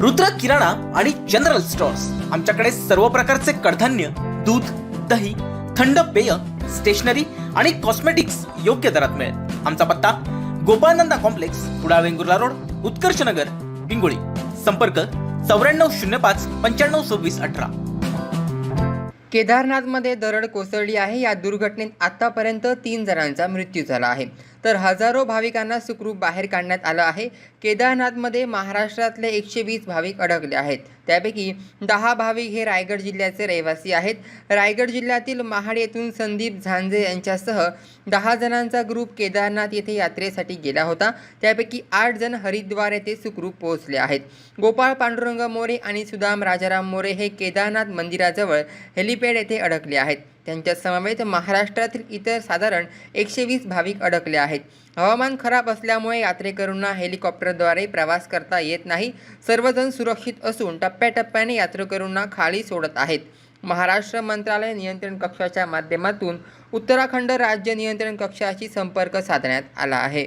रुद्र किराणा आणि general stores. आमच्याकडे सर्व प्रकारचे कडधान्य दूध दही थंड पेय स्टेशनरी आणि कॉस्मेटिक्स योग्य दरात मिळेल. आमचा पत्ता गोपाळनंदा कॉम्प्लेक्स कुडाळ वेंगुर्ला रोड उत्कर्ष नगर पिंगोळी संपर्क चौऱ्याण्णव शून्य पाच पंच्याण्णव सव्वीस अठरा. केदारनाथमध्ये दरड कोसळली आहे. या दुर्घटनेत आतापर्यंत तीन जणांचा मृत्यू झाला आहे. तर हजारो भाविकांना सुखरूप बाहेर काढण्यात आलं आहे. केदारनाथमध्ये महाराष्ट्रातले एकशे वीस भाविक अडकले आहेत. त्यापैकी दहा भाविक हे रायगड जिल्ह्याचे रहिवासी आहेत. रायगड जिल्ह्यातील महाड येथून संदीप झांजे यांच्यासह दहा जणांचा ग्रुप केदारनाथ येथे यात्रेसाठी गेला होता. त्यापैकी आठ जण हरिद्वार येथे सुखरूप पोहोचले आहेत. गोपाळ पांडुरंग मोरे आणि सुदाम राजाराम मोरे हे केदारनाथ मंदिराजवळ हेलिपॅड येथे अडकले आहेत. त्यांच्या समवेत महाराष्ट्रातील इतर साधारण एकशे वीस भाविक अडकले आहेत. हवामान खराब असल्यामुळे यात्रेकरूंना हेलिकॉप्टरद्वारे प्रवास करता येत नाही. सर्वजण सुरक्षित असून टप्प्याटप्प्याने यात्रेकरूंना खाली सोडत आहेत. महाराष्ट्र मंत्रालय नियंत्रण कक्षाच्या माध्यमातून उत्तराखंड राज्य नियंत्रण कक्षाशी संपर्क साधण्यात आला आहे.